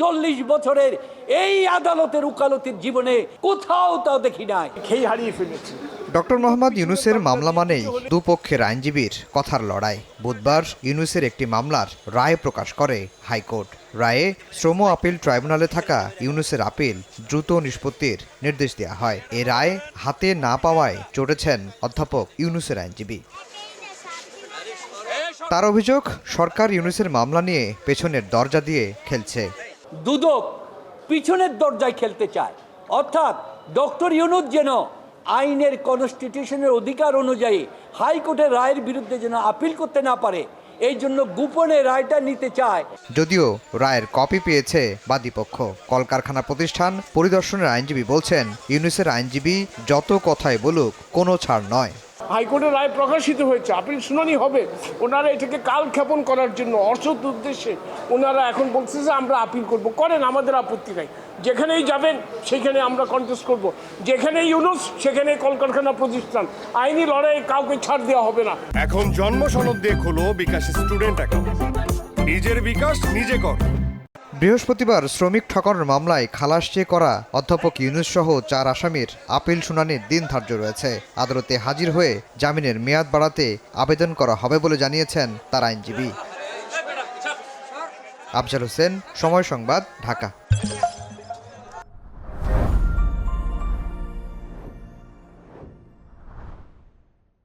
চল্লিশ বছরের এই আদালতের উকালতির জীবনে কোথাও তাও দেখি নাই। খেই হারিয়ে ফেলেছে। ডক্টর মোহাম্মদ ইউনুসের মামলা মানেই দুপক্ষের আইনজীবীর কথার লড়াই। বুধবার ইউনুসের একটি মামলার রায় প্রকাশ করে হাইকোর্ট। রায়ে শ্রম আপিল ট্রাইব্যুনালে থাকা ইউনুসের আপিল দ্রুত নিষ্পত্তির নির্দেশ দেওয়া হয়। এ রায় হাতে না পাওয়ায় চটেছেন অধ্যাপক ইউনুসের আইনজীবী। তার অভিযোগ সরকার ইউনুসের মামলা নিয়ে পেছনের দরজা দিয়ে খেলছে। দুদক পিছনের দরজায় খেলতে চায়। অর্থাৎ ডক্টর ইউনুদ যেন আইনের কনস্টিটিউশনের অধিকার অনুযায়ী হাইকোর্টের রায়ের বিরুদ্ধে যেন আপিল করতে না পারে, এই জন্য গোপনে রায়টা নিতে চায়। যদিও রায়ের কপি পেয়েছে বাদীপক্ষ। কলকারখানা প্রতিষ্ঠান পরিদর্শনের আইনজীবী বলছেন, ইউনুসের আইনজীবী যত কথাই বলুক, কোনো ছাড় নয়। হাইকোর্টের রায় প্রকাশিত হয়েছে আপিল শুনানি হবে। ওনারা এটাকে কাল ক্ষেপণ করার জন্য অসৎ উদ্দেশ্যে ওনারা এখন বলছে যে আমরা আপিল করব। করেন, আমাদের আপত্তি নাই। যেখানেই যাবেন, সেখানে আমরা কন্টেস্ট করব। যেখানেই ইউনুস সেখানেই কলকারখানা প্রতিষ্ঠান। আইনি লড়াই কাউকে ছাড় দেওয়া হবে না। এখন জন্ম সনদ দিয়ে খোলো বিকাশ স্টুডেন্ট অ্যাকাউন্ট। নিজের বিকাশ, নিজে কর। বৃহস্পতিবার শ্রমিক ঠকানোর মামলায় খালাস চেয়ে করা অধ্যাপক ইউনুস সহ চার আসামির আপিল শুনানির দিন ধার্য রয়েছে। আদালতে হাজির হয়ে জামিনের মেয়াদ বাড়াতে আবেদন করা হবে বলে জানিয়েছেন তার আইনজীবী। আফজাল হোসেন, সময় সংবাদ, ঢাকা।